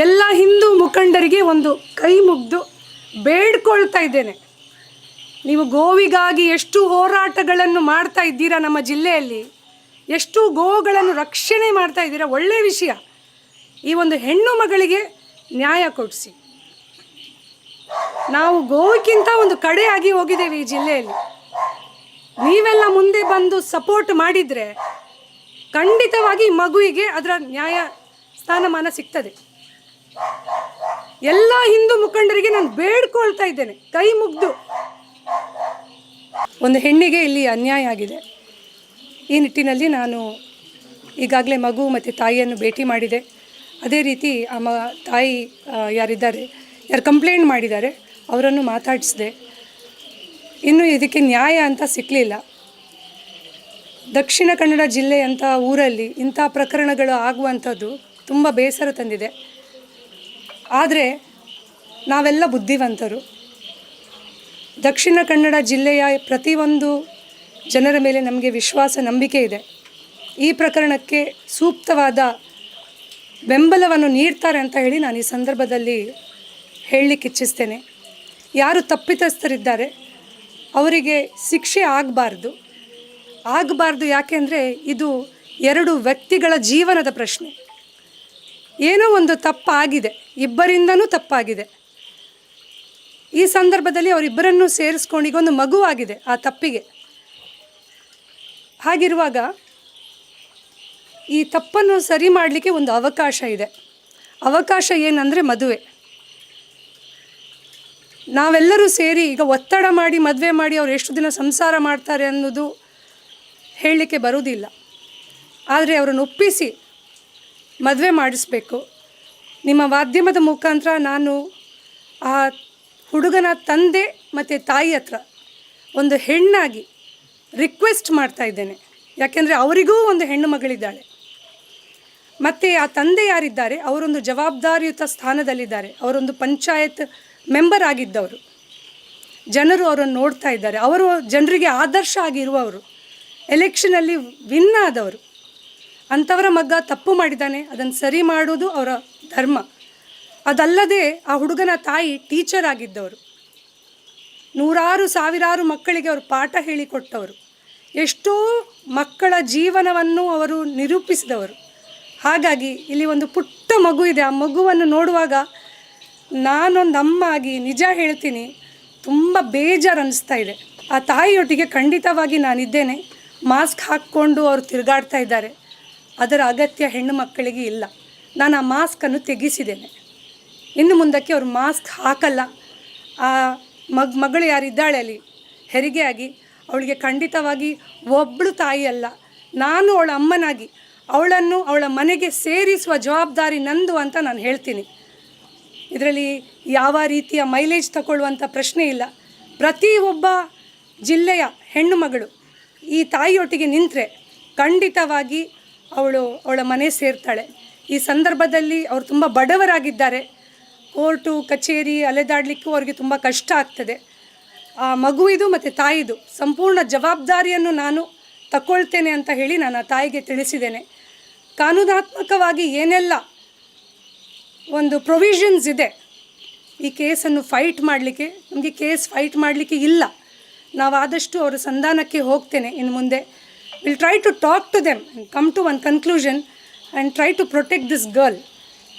ಎಲ್ಲ ಹಿಂದೂ ಮುಖಂಡರಿಗೆ ಒಂದು ಕೈ ಮುಗ್ದು ಬೇಡ್ಕೊಳ್ತಾ ಇದ್ದೇನೆ. ನೀವು ಗೋವಿಗಾಗಿ ಎಷ್ಟು ಹೋರಾಟಗಳನ್ನು ಮಾಡ್ತಾ ಇದ್ದೀರಾ ನಮ್ಮ ಜಿಲ್ಲೆಯಲ್ಲಿ, ಎಷ್ಟು ಗೋಗಳನ್ನು ರಕ್ಷಣೆ ಮಾಡ್ತಾ ಇದ್ದೀರಾ ಒಳ್ಳೆಯ ವಿಷಯ. ಈ ಒಂದು ಹೆಣ್ಣು ಮಗಳಿಗೆ ನ್ಯಾಯ ಕೊಡಿಸಿ. ನಾವು ಗೋವಿಗಿಂತ ಒಂದು ಕಡೆಯಾಗಿ ಹೋಗಿದ್ದೇವೆ ಈ ಜಿಲ್ಲೆಯಲ್ಲಿ. ನೀವೆಲ್ಲ ಮುಂದೆ ಬಂದು ಸಪೋರ್ಟ್ ಮಾಡಿದರೆ ಖಂಡಿತವಾಗಿ ಮಗುವಿಗೆ ಅದರ ನ್ಯಾಯ ಸ್ಥಾನಮಾನ ಸಿಗ್ತದೆ. ಎಲ್ಲ ಹಿಂದೂ ಮುಖಂಡರಿಗೆ ನಾನು ಬೇಡ್ಕೊಳ್ತಾ ಇದ್ದೇನೆ. ಕೈ ಮುಗ್ದು. ಒಂದು ಹೆಣ್ಣಿಗೆ ಇಲ್ಲಿ ಅನ್ಯಾಯ ಆಗಿದೆ. ಈ ನಿಟ್ಟಿನಲ್ಲಿ ನಾನು ಈಗಾಗಲೇ ಮಗು ಮತ್ತು ತಾಯಿಯನ್ನು ಭೇಟಿ ಮಾಡಿದೆ. ಅದೇ ರೀತಿ ಆ ತಾಯಿ ಯಾರಿದ್ದಾರೆ, ಯಾರು ಕಂಪ್ಲೇಂಟ್ ಮಾಡಿದ್ದಾರೆ, ಅವರನ್ನು ಮಾತಾಡಿಸಿದೆ. ಇನ್ನು ಇದಕ್ಕೆ ನ್ಯಾಯ ಅಂತ ಸಿಕ್ಕಲಿಲ್ಲ ದಕ್ಷಿಣ ಕನ್ನಡ ಜಿಲ್ಲೆಯಂಥ ಊರಲ್ಲಿ ಇಂಥ ಪ್ರಕರಣಗಳು ಆಗುವಂಥದ್ದು ತುಂಬ ಬೇಸರ ತಂದಿದೆ. ಆದರೆ ನಾವೆಲ್ಲ ಬುದ್ಧಿವಂತರು. ದಕ್ಷಿಣ ಕನ್ನಡ ಜಿಲ್ಲೆಯ ಪ್ರತಿಯೊಂದು ಜನರ ಮೇಲೆ ನಮಗೆ ವಿಶ್ವಾಸ, ನಂಬಿಕೆ ಇದೆ. ಈ ಪ್ರಕರಣಕ್ಕೆ ಸೂಕ್ತವಾದ ಬೆಂಬಲವನ್ನು ನೀಡ್ತಾರೆ ಅಂತ ಹೇಳಿ ನಾನು ಈ ಸಂದರ್ಭದಲ್ಲಿ ಹೇಳಲಿಕ್ಕೆ ಇಚ್ಛಿಸ್ತೇನೆ. ಯಾರು ತಪ್ಪಿತಸ್ಥರಿದ್ದಾರೆ, ಅವರಿಗೆ ಶಿಕ್ಷೆ ಆಗಬಾರ್ದು. ಆಗಬಾರ್ದು ಯಾಕೆಂದರೆ ಇದು ಎರಡು ವ್ಯಕ್ತಿಗಳ ಜೀವನದ ಪ್ರಶ್ನೆ. ಏನೋ ಒಂದು ತಪ್ಪಾಗಿದೆ. ಇಬ್ಬರಿಂದನೂ ತಪ್ಪಾಗಿದೆ. ಈ ಸಂದರ್ಭದಲ್ಲಿ ಅವರಿಬ್ಬರನ್ನು ಸೇರಿಸ್ಕೊಂಡು ಈಗ ಒಂದು ಮಗುವಾಗಿದೆ ಆ ತಪ್ಪಿಗೆ. ಹಾಗಿರುವಾಗ ಈ ತಪ್ಪನ್ನು ಸರಿ ಮಾಡಲಿಕ್ಕೆ ಒಂದು ಅವಕಾಶ ಇದೆ. ಅವಕಾಶ ಏನಂದರೆ ಮದುವೆ. ನಾವೆಲ್ಲರೂ ಸೇರಿ ಈಗ ಒತ್ತಡ ಮಾಡಿ, ಮದುವೆ ಮಾಡಿ ಅವ್ರು ಎಷ್ಟು ದಿನ ಸಂಸಾರ ಮಾಡ್ತಾರೆ ಅನ್ನೋದು ಹೇಳಲಿಕ್ಕೆ ಬರುವುದಿಲ್ಲ. ಆದರೆ ಅವರನ್ನು ಒಪ್ಪಿಸಿ ಮದುವೆ ಮಾಡಿಸ್ಬೇಕು. ನಿಮ್ಮ ಮಾಧ್ಯಮದ ಮುಖಾಂತರ ನಾನು ಆ ಹುಡುಗನ ತಂದೆ ಮತ್ತು ತಾಯಿ ಹತ್ರ ಒಂದು ಹೆಣ್ಣಾಗಿ ರಿಕ್ವೆಸ್ಟ್ ಮಾಡ್ತಾ ಇದ್ದೇನೆ. ಯಾಕೆಂದರೆ ಅವರಿಗೂ ಒಂದು ಹೆಣ್ಣು ಮಗಳಿದ್ದಾಳೆ. ಮತ್ತು ಆ ತಂದೆ ಯಾರಿದ್ದಾರೆ? ಅವರೊಂದು ಜವಾಬ್ದಾರಿಯುತ ಸ್ಥಾನದಲ್ಲಿದ್ದಾರೆ. ಅವರೊಂದು ಪಂಚಾಯತ್ ಮೆಂಬರ್ ಆಗಿದ್ದವರು. ಜನರು ಅವರನ್ನು ನೋಡ್ತಾ ಇದ್ದಾರೆ. ಅವರು ಜನರಿಗೆ ಆದರ್ಶ ಆಗಿರುವವರು. ಎಲೆಕ್ಷನಲ್ಲಿ ವಿನ್ ಆದವರು. ಅಂಥವರ ಮಗ ತಪ್ಪು ಮಾಡಿದ್ದಾನೆ, ಅದನ್ನು ಸರಿ ಮಾಡೋದು ಅವರ ಧರ್ಮ. ಅದಲ್ಲದೆ ಆ ಹುಡುಗನ ತಾಯಿ ಟೀಚರ್ ಆಗಿದ್ದವರು. ನೂರಾರು, ಸಾವಿರಾರು ಮಕ್ಕಳಿಗೆ ಅವರು ಪಾಠ ಹೇಳಿಕೊಟ್ಟವರು. ಎಷ್ಟೋ ಮಕ್ಕಳ ಜೀವನವನ್ನು ಅವರು ನಿರೂಪಿಸಿದವರು. ಹಾಗಾಗಿ ಇಲ್ಲಿ ಒಂದು ಪುಟ್ಟ ಮಗು ಇದೆ. ಆ ಮಗುವನ್ನು ನೋಡುವಾಗ ನಾನೊಂದು ಅಮ್ಮ ಆಗಿ ನಿಜ ಹೇಳ್ತೀನಿ, ತುಂಬ ಬೇಜಾರು ಅನ್ನಿಸ್ತಾ ಇದೆ. ಆ ತಾಯಿಯೊಟ್ಟಿಗೆ ಖಂಡಿತವಾಗಿ ನಾನಿದ್ದೇನೆ. ಮಾಸ್ಕ್ ಹಾಕ್ಕೊಂಡು ಅವರು ತಿರುಗಾಡ್ತಾ ಇದ್ದಾರೆ. ಅದರ ಅಗತ್ಯ ಹೆಣ್ಣು ಮಕ್ಕಳಿಗೆ ಇಲ್ಲ. ನಾನು ಆ ಮಾಸ್ಕನ್ನು ತೆಗೆಸಿದ್ದೇನೆ. ಇನ್ನು ಮುಂದಕ್ಕೆ ಅವರು ಮಾಸ್ಕ್ ಹಾಕಲ್ಲ. ಆ ಮಗ್, ಮಗಳು ಯಾರಿದ್ದಾಳೆ ಅಲ್ಲಿ ಹೆರಿಗೆ ಆಗಿ ಅವಳಿಗೆ ಖಂಡಿತವಾಗಿ ಒಬ್ಬಳು ತಾಯಿ ಅಲ್ಲ. ನಾನು ಅವಳ ಅಮ್ಮನಾಗಿ, ಅವಳನ್ನು ಅವಳ ಮನೆಗೆ ಸೇರಿಸುವ ಜವಾಬ್ದಾರಿ ನಂದು ಅಂತ ನಾನು ಹೇಳ್ತೀನಿ. ಇದರಲ್ಲಿ ಯಾವ ರೀತಿಯ ಮೈಲೇಜ್ ತಗೊಳ್ಳುವಂಥ ಪ್ರಶ್ನೆ ಇಲ್ಲ. ಪ್ರತಿಯೊಬ್ಬ ಜಿಲ್ಲೆಯ ಹೆಣ್ಣು ಮಗಳು ಈ ತಾಯಿಯೊಟ್ಟಿಗೆ ನಿಂತರೆ ಖಂಡಿತವಾಗಿ ಅವಳು ಅವಳ ಮನೆ ಸೇರ್ತಾಳೆ. ಈ ಸಂದರ್ಭದಲ್ಲಿ ಅವರು ತುಂಬ ಬಡವರಾಗಿದ್ದಾರೆ. ಕೋರ್ಟು, ಕಚೇರಿ ಅಲೆದಾಡಲಿಕ್ಕೂ ಅವರಿಗೆ ತುಂಬ ಕಷ್ಟ ಆಗ್ತದೆ. ಆ ಮಗುವಿದು ಮತ್ತು ತಾಯಿದು ಸಂಪೂರ್ಣ ಜವಾಬ್ದಾರಿಯನ್ನು ನಾನು ತಗೊಳ್ತೇನೆ ಅಂತ ಹೇಳಿ ನಾನು ಆ ತಾಯಿಗೆ ತಿಳಿಸಿದ್ದೇನೆ. ಕಾನೂನಾತ್ಮಕವಾಗಿ ಏನೆಲ್ಲ ಒಂದು ಪ್ರೊವಿಷನ್ಸ್ ಇದೆ, ಈ ಕೇಸನ್ನು ಫೈಟ್ ಮಾಡಲಿಕ್ಕೆ, ನಮಗೆ ಕೇಸ್ ಫೈಟ್ ಮಾಡಲಿಕ್ಕೆ ಇಲ್ಲ. ನಾವು ಆದಷ್ಟು ಅವರ ಸಂಧಾನಕ್ಕೆ ಹೋಗ್ತೇನೆ ಇನ್ನು ಮುಂದೆ. Will try to talk to them come to one conclusion and try to protect this girl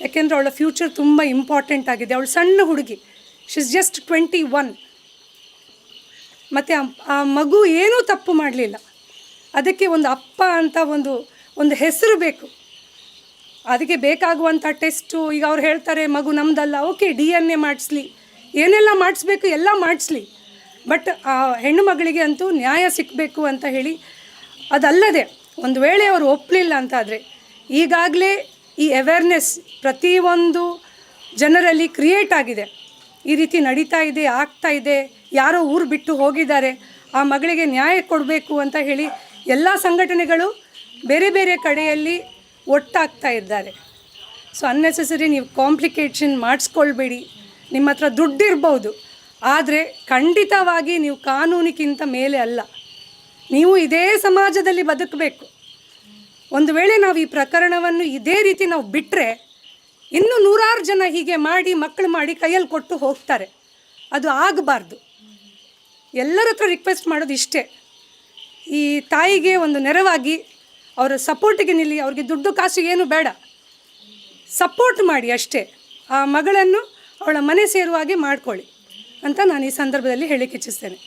ಯಾಕೆಂದರೆ ಅವಳ ಫ್ಯೂಚರ್ ತುಂಬ ಇಂಪಾರ್ಟೆಂಟ್ ಆಗಿದೆ. ಅವಳು ಸಣ್ಣ ಹುಡುಗಿ. She is just twenty one ಮತ್ತು ಆ ಮಗು ಏನೂ ತಪ್ಪು ಮಾಡಲಿಲ್ಲ. ಅದಕ್ಕೆ ಒಂದು ಅಪ್ಪ ಅಂತ ಒಂದು ಒಂದು ಹೆಸರು ಬೇಕು. ಅದಕ್ಕೆ ಬೇಕಾಗುವಂಥ ಟೆಸ್ಟು ಈಗ ಅವ್ರು ಹೇಳ್ತಾರೆ, ಮಗು ನಮ್ಮದಲ್ಲ ಓಕೆ ಡಿ ಎನ್ ಎ ಮಾಡಿಸ್ಲಿ. ಏನೆಲ್ಲ ಮಾಡಿಸ್ಬೇಕು ಎಲ್ಲ ಮಾಡಿಸ್ಲಿ. ಬಟ್ ಆ ಹೆಣ್ಣು ಮಗಳಿಗೆ ಅಂತೂ ನ್ಯಾಯ ಸಿಕ್ಕಬೇಕು ಅಂತ ಹೇಳಿ ಅದಲ್ಲದೆ ಒಂದು ವೇಳೆ ಅವರು ಒಪ್ಪಲಿಲ್ಲ ಅಂತಾದರೆ ಈಗಾಗಲೇ ಈ ಅವೇರ್ನೆಸ್ ಪ್ರತಿಯೊಂದು ಜನರಲ್ಲಿ ಕ್ರಿಯೇಟ್ ಆಗಿದೆ. ಈ ರೀತಿ ನಡೀತಾ ಇದೆ, ಆಗ್ತಾ ಇದೆ, ಯಾರೋ ಊರು ಬಿಟ್ಟು ಹೋಗಿದ್ದಾರೆ, ಆ ಮಗಳಿಗೆ ನ್ಯಾಯ ಕೊಡಬೇಕು ಅಂತ ಹೇಳಿ ಎಲ್ಲ ಸಂಘಟನೆಗಳು ಬೇರೆ ಬೇರೆ ಕಡೆಯಲ್ಲಿ ಒಟ್ಟಾಗ್ತಾ ಇದ್ದಾರೆ. ಸೊ ಅನ್ನೆಸೆಸರಿ ನೀವು ಕಾಂಪ್ಲಿಕೇಶನ್ ಮಾಡಿಸ್ಕೊಳ್ಬೇಡಿ. ನಿಮ್ಮ ಹತ್ರ ದುಡ್ಡಿರ್ಬೋದು ಆದರೆ ಖಂಡಿತವಾಗಿ ನೀವು ಕಾನೂನಿಗಿಂತ ಮೇಲೆ ಅಲ್ಲ. ನೀವು ಇದೇ ಸಮಾಜದಲ್ಲಿ ಬದುಕಬೇಕು. ಒಂದು ವೇಳೆ ನಾವು ಈ ಪ್ರಕರಣವನ್ನು ಇದೇ ರೀತಿ ನಾವು ಬಿಟ್ಟರೆ ಇನ್ನೂ ನೂರಾರು ಜನ ಹೀಗೆ ಮಾಡಿ ಮಕ್ಕಳು ಮಾಡಿ ಕೈಯಲ್ಲಿ ಕೊಟ್ಟು ಹೋಗ್ತಾರೆ. ಅದು ಆಗಬಾರ್ದು. ಎಲ್ಲರ ಹತ್ರ ರಿಕ್ವೆಸ್ಟ್ ಮಾಡೋದು ಇಷ್ಟೇ. ಈ ತಾಯಿಗೆ ಒಂದು ನೆರವಾಗಿ ಅವರ ಸಪೋರ್ಟಿಗೆ ನಿಲ್ಲಿ, ಅವ್ರಿಗೆ ದುಡ್ಡು ಕಾಸು ಏನು ಬೇಡ. ಸಪೋರ್ಟ್ ಮಾಡಿ ಅಷ್ಟೇ. ಆ ಮಗಳನ್ನು ಅವಳ ಮನೆ ಸೇರುವ ಹಾಗೆ ಮಾಡ್ಕೊಳ್ಳಿ. ಅಂತ ನಾನು ಈ ಸಂದರ್ಭದಲ್ಲಿ ಹೇಳಿಕ್ಕೆ ಇಚ್ಛಿಸ್ತೇನೆ.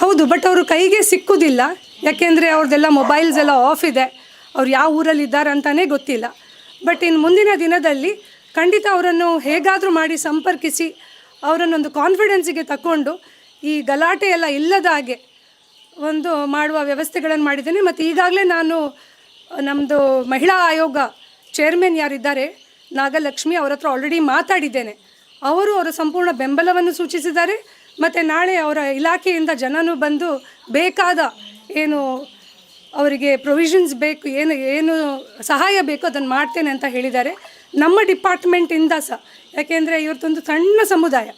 ಹೌದು ಬಟ್ ಅವರು ಕೈಗೆ ಸಿಕ್ಕುದಿಲ್ಲ. ಯಾಕೆಂದರೆ ಅವ್ರದ್ದೆಲ್ಲ ಮೊಬೈಲ್ಸ್ ಎಲ್ಲ ಆಫ್ ಇದೆ. ಅವ್ರು ಯಾವ ಊರಲ್ಲಿ ಇದ್ದಾರೆ ಅಂತಲೇ ಗೊತ್ತಿಲ್ಲ. ಬಟ್ ಇನ್ನು ಮುಂದಿನ ದಿನದಲ್ಲಿ ಖಂಡಿತ ಅವರನ್ನು ಹೇಗಾದರೂ ಮಾಡಿ ಸಂಪರ್ಕಿಸಿ ಅವರನ್ನೊಂದು ಕಾನ್ಫಿಡೆನ್ಸಿಗೆ ತಗೊಂಡು ಈ ಗಲಾಟೆ ಎಲ್ಲ ಇಲ್ಲದ ಹಾಗೆ ಒಂದು ಮಾಡುವ ವ್ಯವಸ್ಥೆಗಳನ್ನು ಮಾಡಿದ್ದೇನೆ. ಮತ್ತು ಈಗಾಗಲೇ ನಾನು ನಮ್ಮದು ಮಹಿಳಾ ಆಯೋಗ ಚೇರ್ಮನ್ ಯಾರಿದ್ದಾರೆ ನಾಗಲಕ್ಷ್ಮಿ ಅವರ ಹತ್ರ ಆಲ್ರೆಡಿ ಮಾತಾಡಿದ್ದೇನೆ. ಅವರು ಅವರ ಸಂಪೂರ್ಣ ಬೆಂಬಲವನ್ನು ಸೂಚಿಸಿದ್ದಾರೆ. ಮತ್ತು ನಾಳೆ ಅವರ ಇಲಾಖೆಯಿಂದ ಜನನು ಬಂದು ಬೇಕಾದ ಏನು ಅವರಿಗೆ ಪ್ರೊವಿಷನ್ಸ್ ಬೇಕು, ಏನು ಏನು ಸಹಾಯ ಬೇಕು ಅದನ್ನು ಮಾಡ್ತೇನೆ ಅಂತ ಹೇಳಿದ್ದಾರೆ. ನಮ್ಮ ಡಿಪಾರ್ಟ್ಮೆಂಟಿಂದ ಸಹ, ಯಾಕೆಂದರೆ ಇವತ್ತೊಂದು ಸಣ್ಣ ಸಮುದಾಯ.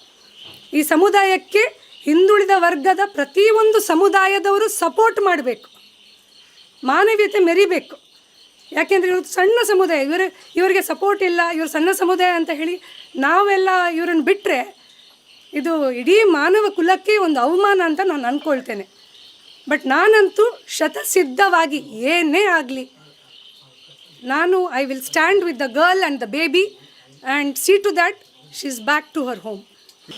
ಈ ಸಮುದಾಯಕ್ಕೆ ಹಿಂದುಳಿದ ವರ್ಗದ ಪ್ರತಿಯೊಂದು ಸಮುದಾಯದವರು ಸಪೋರ್ಟ್ ಮಾಡಬೇಕು. ಮಾನವೀಯತೆ ಮೆರಿಬೇಕು. ಯಾಕೆಂದರೆ ಇವತ್ತು ಸಣ್ಣ ಸಮುದಾಯ, ಇವರು ಇವರಿಗೆ ಸಪೋರ್ಟ್ ಇಲ್ಲ, ಇವರು ಸಣ್ಣ ಸಮುದಾಯ ಅಂತ ಹೇಳಿ ನಾವೆಲ್ಲ ಇವರನ್ನು ಬಿಟ್ಟರೆ ಇದು ಇಡೀ ಮಾನವ ಕುಲಕ್ಕೆ ಒಂದು ಅವಮಾನ ಅಂತ ನಾನು ಅಂದ್ಕೊಳ್ತೇನೆ ಬಟ್ ನಾನಂತೂ ಶತಸಿದ್ಧವಾಗಿ ಏನೇ ಆಗಲಿ, ನಾನು I will stand with the girl and the baby and see to that she is back to her home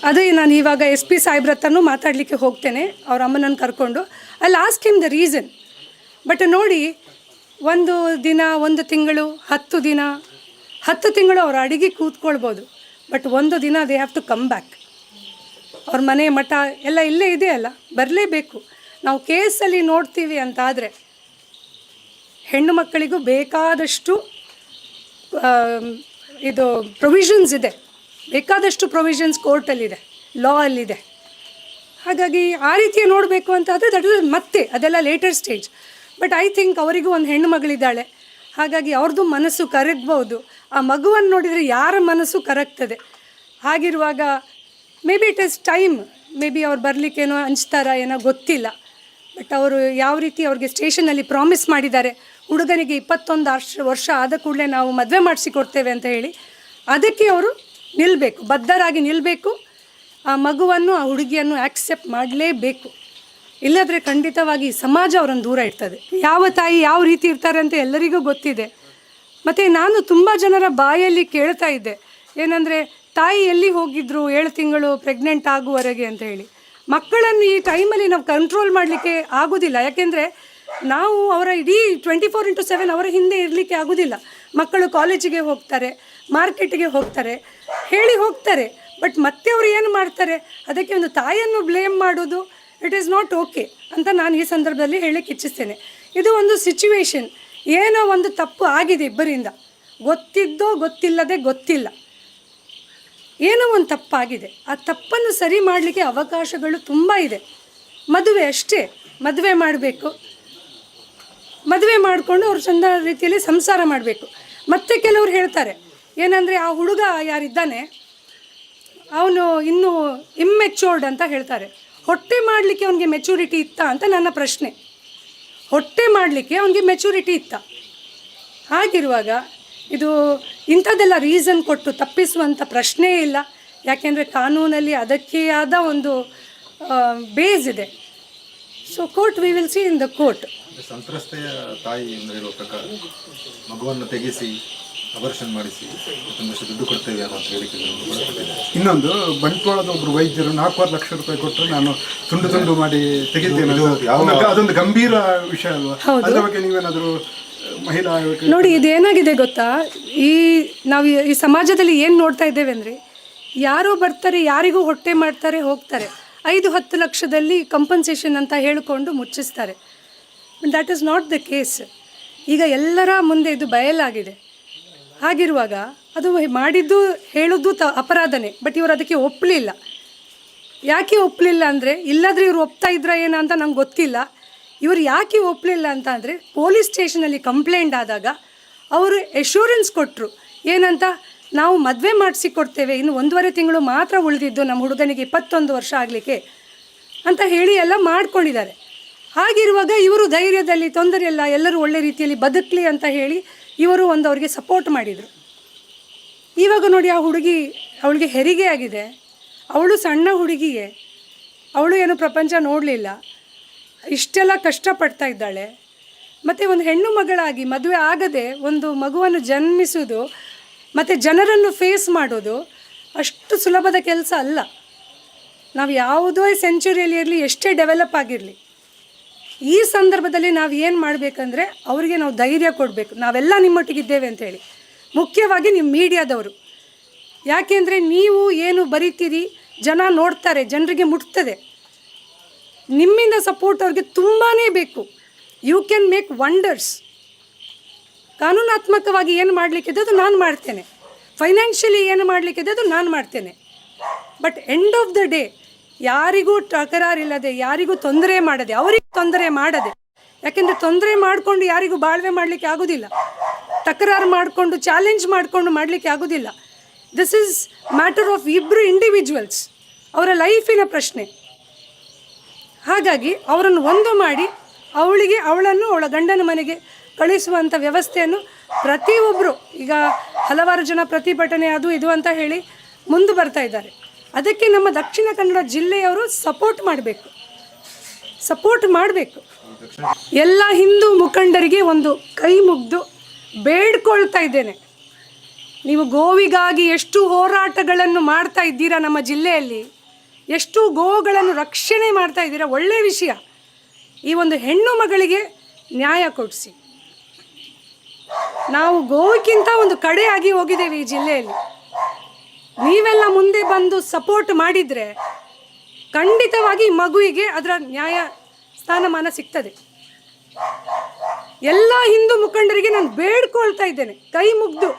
ಅದೇ ನಾನು ಇವಾಗ ಎಸ್ ಪಿ ಸಾಹೇಬ್ರ ಹತ್ರನೂ ಮಾತಾಡಲಿಕ್ಕೆ ಹೋಗ್ತೇನೆ, ಅವ್ರ ಅಮ್ಮನನ್ನು ಕರ್ಕೊಂಡು. I lost him the reason but ನೋಡಿ ಒಂದು ದಿನ, ಒಂದು ತಿಂಗಳು, ಹತ್ತು ದಿನ, ಹತ್ತು ತಿಂಗಳು ಅವ್ರು ಅಡಿಗೆ ಕೂತ್ಕೊಳ್ಬೋದು. ಬಟ್ ಒಂದು ದಿನ they have to come back ಅವ್ರ ಮನೆ ಮಠ ಎಲ್ಲ ಇಲ್ಲೇ ಇದೆ ಅಲ್ಲ, ಬರಲೇಬೇಕು. ನಾವು ಕೇಸಲ್ಲಿ ನೋಡ್ತೀವಿ ಅಂತಾದರೆ, ಹೆಣ್ಣು ಮಕ್ಕಳಿಗೂ ಬೇಕಾದಷ್ಟು ಇದು ಪ್ರೊವಿಷನ್ಸ್ ಇದೆ. ಬೇಕಾದಷ್ಟು ಪ್ರೊವಿಷನ್ಸ್ ಕೋರ್ಟಲ್ಲಿದೆ ಲಾ ಅಲ್ಲಿದೆ ಹಾಗಾಗಿ ಆ ರೀತಿಯ ನೋಡಬೇಕು ಅಂತ ಆದರೆ ದಟ್ ಮತ್ತೆ ಅದೆಲ್ಲ later stage but I think ಅವರಿಗೂ ಒಂದು ಹೆಣ್ಣು ಮಗಳಿದ್ದಾಳೆ. ಹಾಗಾಗಿ ಅವ್ರದ್ದು ಮನಸ್ಸು ಕರಗ್ಬೋದು. ಆ ಮಗುವನ್ನು ನೋಡಿದರೆ ಯಾರ ಮನಸ್ಸು ಕರಗ್ತದೆ. ಹಾಗಿರುವಾಗ maybe it is time maybe ಅವ್ರು ಬರಲಿಕ್ಕೇನೋ ಹಂಚ್ತಾರ ಏನೋ ಗೊತ್ತಿಲ್ಲ. ಬಟ್ ಅವರು ಯಾವ ರೀತಿ ಅವ್ರಿಗೆ ಸ್ಟೇಷನಲ್ಲಿ ಪ್ರಾಮಿಸ್ ಮಾಡಿದ್ದಾರೆ. ಹುಡುಗನಿಗೆ ಇಪ್ಪತ್ತೊಂದು ವರ್ಷ ವರ್ಷ ಆದ ಕೂಡಲೇ ನಾವು ಮದುವೆ ಮಾಡಿಸಿಕೊಡ್ತೇವೆ ಅಂತ ಹೇಳಿ ಅದಕ್ಕೆ ಅವರು ನಿಲ್ಲಬೇಕು ಬದ್ಧರಾಗಿ ನಿಲ್ಲಬೇಕು ಆ ಮಗುವನ್ನು, ಆ ಹುಡುಗಿಯನ್ನು ಆಕ್ಸೆಪ್ಟ್ ಮಾಡಲೇಬೇಕು. ಇಲ್ಲದ್ರೆ ಖಂಡಿತವಾಗಿ ಸಮಾಜ ಅವರನ್ನು ದೂರ ಇಡ್ತದೆ. ಯಾವ ತಾಯಿ ಯಾವ ರೀತಿ ಇರ್ತಾರೆ ಅಂತ ಎಲ್ಲರಿಗೂ ಗೊತ್ತಿದೆ. ಮತ್ತು ನಾನು ತುಂಬ ಜನರ ಬಾಯಲ್ಲಿ ಕೇಳ್ತಾ ಇದ್ದೆ. ಏನಂದರೆ, ತಾಯಿ ಎಲ್ಲಿ ಹೋಗಿದ್ರು ಏಳು ತಿಂಗಳು ಪ್ರೆಗ್ನೆಂಟ್ ಆಗುವವರೆಗೆ ಅಂತ ಹೇಳಿ. ಮಕ್ಕಳನ್ನು ಈ ಟೈಮಲ್ಲಿ ನಾವು ಕಂಟ್ರೋಲ್ ಮಾಡಲಿಕ್ಕೆ ಆಗೋದಿಲ್ಲ. ಯಾಕೆಂದರೆ, ನಾವು ಅವರ ಇಡೀ ಟ್ವೆಂಟಿ ಫೋರ್ ಇಂಟು ಸೆವೆನ್ ಅವರ ಹಿಂದೆ ಇರಲಿಕ್ಕೆ ಆಗೋದಿಲ್ಲ. ಮಕ್ಕಳು ಕಾಲೇಜಿಗೆ ಹೋಗ್ತಾರೆ ಮಾರ್ಕೆಟಿಗೆ ಹೋಗ್ತಾರೆ, ಹೇಳಿ ಹೋಗ್ತಾರೆ. ಬಟ್ ಮತ್ತೆ ಅವರು ಏನು ಮಾಡ್ತಾರೆ? ಅದಕ್ಕೆ ಒಂದು ತಾಯಿಯನ್ನು ಬ್ಲೇಮ್ ಮಾಡೋದು ಇಟ್ ಈಸ್ ನಾಟ್ ಓಕೆ ಅಂತ ನಾನು ಈ ಸಂದರ್ಭದಲ್ಲಿ ಹೇಳಕ್ಕೆ ಇಚ್ಛಿಸ್ತೇನೆ. ಇದು ಒಂದು ಸಿಚುವೇಶನ್ ಏನೋ ಒಂದು ತಪ್ಪು ಆಗಿದೆ ಇಬ್ಬರಿಂದ. ಗೊತ್ತಿದ್ದೋ ಗೊತ್ತಿಲ್ಲದೆ ಗೊತ್ತಿಲ್ಲ. ಏನೋ ಒಂದು ತಪ್ಪಾಗಿದೆ. ಆ ತಪ್ಪನ್ನು ಸರಿ ಮಾಡಲಿಕ್ಕೆ ಅವಕಾಶಗಳು ತುಂಬ ಇದೆ. ಮದುವೆ ಅಷ್ಟೇ. ಮದುವೆ ಮಾಡಬೇಕು. ಮದುವೆ ಮಾಡಿಕೊಂಡು ಅವ್ರು ಚಂದ ರೀತಿಯಲ್ಲಿ ಸಂಸಾರ ಮಾಡಬೇಕು. ಮತ್ತೆ ಕೆಲವರು ಹೇಳ್ತಾರೆ, ಏನಂದರೆ ಆ ಹುಡುಗ ಯಾರಿದ್ದಾನೆ, ಅವನು ಇನ್ನೂ ಇಮ್ಮೆಚೋರ್ಡ್ ಅಂತ ಹೇಳ್ತಾರೆ. ಹೊಟ್ಟೆ ಮಾಡಲಿಕ್ಕೆ ಅವನಿಗೆ ಮೆಚುರಿಟಿ ಇತ್ತಾ ಅಂತ ನನ್ನ ಪ್ರಶ್ನೆ. ಹೊಟ್ಟೆ ಮಾಡಲಿಕ್ಕೆ ಅವನಿಗೆ ಮೆಚುರಿಟಿ ಇತ್ತ? ಹಾಗಿರುವಾಗ ಇದು ಇಂಥದ್ದೆಲ್ಲ ರೀಸನ್ ಕೊಟ್ಟು ತಪ್ಪಿಸುವಂಥ ಪ್ರಶ್ನೆಯೇ ಇಲ್ಲ. ಯಾಕೆಂದರೆ ಕಾನೂನಲ್ಲಿ ಅದಕ್ಕೆ ಆದ ಒಂದು ಬೇಸ್ ಇದೆ. So court we will see in the court ಸಂತ್ರಸ್ತೆಯ ತಾಯಿ ಪ್ರಕಾರ ಮಗುವನ್ನು ತೆಗೆಸಿ ಅಬರ್ಷನ್ ಮಾಡಿಸಿ ಒಂದಷ್ಟು ದುಡ್ಡು ಕೊಡ್ತೇವೆ ಅಂತ ಹೇಳಿಕೆಗಳನ್ನು ಇನ್ನೊಂದು ಬಂಟ್ವಾಳದ ಒಬ್ರು ವೈದ್ಯರು ನಾಲ್ಕೂವರೆ ಲಕ್ಷ ರೂಪಾಯಿ ಕೊಟ್ಟರು ನಾನು ತುಂಡು ತುಂಡು ಮಾಡಿ ತೆಗಿದ್ದೇನೆ. ಅದೊಂದು ಗಂಭೀರ ವಿಷಯ ಅಲ್ವಾ? ಅದರ ಬಗ್ಗೆ ನೀವೇನಾದರೂ ಮಹಿಳಾ ನೋಡಿ ಇದೇನಾಗಿದೆ ಗೊತ್ತಾ? ಈ ನಾವು ಈ- ಸಮಾಜದಲ್ಲಿ ಏನು ನೋಡ್ತಾ ಇದ್ದೇವೆ ಅಂದರೆ ಯಾರೋ ಬರ್ತಾರೆ ಯಾರಿಗೂ ಹೊಟ್ಟೆ ಮಾಡ್ತಾರೆ ಹೋಗ್ತಾರೆ. ಐದು ಹತ್ತು ಲಕ್ಷದಲ್ಲಿ ಕಂಪನ್ಸೇಷನ್ ಅಂತ ಹೇಳಿಕೊಂಡು ಮುಚ್ಚಿಸ್ತಾರೆ. That is not the case ಈಗ ಎಲ್ಲರ ಮುಂದೆ ಇದು ಬಯಲಾಗಿದೆ. ಹಾಗಿರುವಾಗ ಅದು ಮಾಡಿದ್ದು ಹೇಳೋದು ತ ಅಪರಾಧನೇ ಬಟ್ ಇವರು ಅದಕ್ಕೆ ಒಪ್ಪಲಿಲ್ಲ ಯಾಕೆ ಒಪ್ಪಲಿಲ್ಲ ಅಂದರೆ, ಇಲ್ಲಾದರೆ ಇವರು ಒಪ್ತಾ ಇದ್ರ ಏನ ಅಂತ ನಂಗೆ ಗೊತ್ತಿಲ್ಲ. ಇವರು ಯಾಕೆ ಒಪ್ಪಲಿಲ್ಲ ಅಂತ ಅಂದರೆ, ಪೊಲೀಸ್ ಸ್ಟೇಷನಲ್ಲಿ ಕಂಪ್ಲೇಂಟ್ ಆದಾಗ ಅವರು ಎಶೂರೆನ್ಸ್ ಕೊಟ್ಟರು ಏನಂತ, ನಾವು ಮದುವೆ ಮಾಡಿಸಿ ಕೊಡ್ತೇವೆ ಇನ್ನು ಒಂದೂವರೆ ತಿಂಗಳು ಮಾತ್ರ ಉಳಿದಿದ್ದು ನಮ್ಮ ಹುಡುಗನಿಗೆ ಇಪ್ಪತ್ತೊಂದು ವರ್ಷ ಆಗಲಿಕ್ಕೆ ಅಂತ ಹೇಳಿ ಎಲ್ಲ ಮಾಡ್ಕೊಂಡಿದ್ದಾರೆ. ಹಾಗಿರುವಾಗ ಇವರು ಧೈರ್ಯದಲ್ಲಿ ತೊಂದರೆ ಇಲ್ಲ ಎಲ್ಲರೂ ಒಳ್ಳೆ ರೀತಿಯಲ್ಲಿ ಬದುಕಲಿ ಅಂತ ಹೇಳಿ ಇವರು ಒಂದು ಅವರಿಗೆ ಸಪೋರ್ಟ್ ಮಾಡಿದರು. ಇವಾಗ ನೋಡಿ ಆ ಹುಡುಗಿ ಅವಳಿಗೆ ಹೆರಿಗೆ ಆಗಿದೆ. ಅವಳು ಸಣ್ಣ ಹುಡುಗಿಯೇ. ಅವಳು ಏನು ಪ್ರಪಂಚ ನೋಡಲಿಲ್ಲ. ಇಷ್ಟೆಲ್ಲ ಕಷ್ಟಪಡ್ತಾ ಇದ್ದಾಳೆ. ಮತ್ತು ಒಂದು ಹೆಣ್ಣು ಮಗಳಾಗಿ ಮದುವೆ ಆಗದೆ ಒಂದು ಮಗುವನ್ನು ಜನ್ಮಿಸೋದು, ಮತ್ತು ಜನರನ್ನು ಫೇಸ್ ಮಾಡೋದು ಅಷ್ಟು ಸುಲಭದ ಕೆಲಸ ಅಲ್ಲ. ನಾವು ಯಾವುದೋ ಸೆಂಚುರಿಯಲ್ಲಿ ಇರಲಿ, ಎಷ್ಟೇ ಡೆವಲಪ್ ಆಗಿರಲಿ. ಈ ಸಂದರ್ಭದಲ್ಲಿ ನಾವು ಏನು ಮಾಡಬೇಕಂದ್ರೆ ಅವರಿಗೆ ನಾವು ಧೈರ್ಯ ಕೊಡಬೇಕು. ನಾವೆಲ್ಲ ನಿಮ್ಮೊಟ್ಟಿಗಿದ್ದೇವೆ ಅಂತೇಳಿ ಮುಖ್ಯವಾಗಿ ನಿಮ್ಮ ಮೀಡಿಯಾದವರು. ಯಾಕೆಂದರೆ ನೀವು ಏನು ಬರೀತೀರಿ? ಜನ ನೋಡ್ತಾರೆ, ಜನರಿಗೆ ಮುಟ್ತದೆ. ನಿಮ್ಮಿಂದ ಸಪೋರ್ಟ್ ಅವ್ರಿಗೆ ತುಂಬಾ ಬೇಕು. ಯು ಕ್ಯಾನ್ ಮೇಕ್ ವಂಡರ್ಸ್ ಕಾನೂನಾತ್ಮಕವಾಗಿ ಏನು ಮಾಡಲಿಕ್ಕಿದೆ ಅದು ನಾನು ಮಾಡ್ತೇನೆ. ಫೈನಾನ್ಷಿಯಲಿ ಏನು ಮಾಡಲಿಕ್ಕಿದೆ ಅದು ನಾನು ಮಾಡ್ತೇನೆ. But end of the day ಯಾರಿಗೂ ತಕರಾರಿಲ್ಲದೆ, ಯಾರಿಗೂ ತೊಂದರೆ ಮಾಡದೆ, ಅವರಿಗೆ ತೊಂದರೆ ಮಾಡದೆ. ಯಾಕೆಂದರೆ ತೊಂದರೆ ಮಾಡಿಕೊಂಡು ಯಾರಿಗೂ ಬಾಳ್ವೆ ಮಾಡಲಿಕ್ಕೆ ಆಗೋದಿಲ್ಲ. ತಕರಾರು ಮಾಡಿಕೊಂಡು ಚಾಲೆಂಜ್ ಮಾಡಿಕೊಂಡು ಮಾಡಲಿಕ್ಕೆ ಆಗೋದಿಲ್ಲ. ದಿಸ್ ಈಸ್ ಮ್ಯಾಟರ್ ಆಫ್ ಇಬ್ಬರು ಇಂಡಿವಿಜುವಲ್ಸ್ ಅವರ ಲೈಫಿನ ಪ್ರಶ್ನೆ. ಹಾಗಾಗಿ ಅವರನ್ನು ಒಂದು ಮಾಡಿ ಅವಳಿಗೆ, ಅವಳನ್ನು ಅವಳ ಗಂಡನ ಮನೆಗೆ ಕಳಿಸುವಂಥ ವ್ಯವಸ್ಥೆಯನ್ನು ಪ್ರತಿಯೊಬ್ಬರು ಈಗ ಹಲವಾರು ಜನ ಪ್ರತಿಭಟನೆ ಅದು ಇದು ಅಂತ ಹೇಳಿ ಮುಂದೆ ಬರ್ತಾ ಇದ್ದಾರೆ. ಅದಕ್ಕೆ ನಮ್ಮ ದಕ್ಷಿಣ ಕನ್ನಡ ಜಿಲ್ಲೆಯವರು ಸಪೋರ್ಟ್ ಮಾಡಬೇಕು. ಸಪೋರ್ಟ್ ಮಾಡಬೇಕು. ಎಲ್ಲ ಹಿಂದೂ ಮುಖಂಡರಿಗೆ ಒಂದು ಕೈ ಮುಗ್ದು ಬೇಡ್ಕೊಳ್ತಾ ಇದ್ದೇನೆ. ನೀವು ಗೋವಿಗಾಗಿ ಎಷ್ಟು ಹೋರಾಟಗಳನ್ನು ಮಾಡ್ತಾ ಇದ್ದೀರಾ ನಮ್ಮ ಜಿಲ್ಲೆಯಲ್ಲಿ, ಎಷ್ಟು ಗೋಗಳನ್ನು ರಕ್ಷಣೆ ಮಾಡ್ತಾ ಇದ್ದೀರಾ ಒಳ್ಳೆಯ ವಿಷಯ. ಈ ಒಂದು ಹೆಣ್ಣು ಮಗಳಿಗೆ ನ್ಯಾಯ ಕೊಡಿಸಿ. ನಾವು ಗೋವಿಗಿಂತ ಒಂದು ಕಡೆಯಾಗಿ ಹೋಗಿದ್ದೇವೆ ಈ ಜಿಲ್ಲೆಯಲ್ಲಿ. ನೀವೆಲ್ಲ ಮುಂದೆ ಬಂದು ಸಪೋರ್ಟ್ ಮಾಡಿದರೆ ಖಂಡಿತವಾಗಿ ಮಗುವಿಗೆ ಅದರ ನ್ಯಾಯ ಸ್ಥಾನಮಾನ ಸಿಗ್ತದೆ. ಎಲ್ಲ ಹಿಂದೂ ಮುಖಂಡರಿಗೆ ನಾನು ಬೇಡ್ಕೊಳ್ತಾ ಇದ್ದೇನೆ. ಕೈ ಮುಗ್ದು.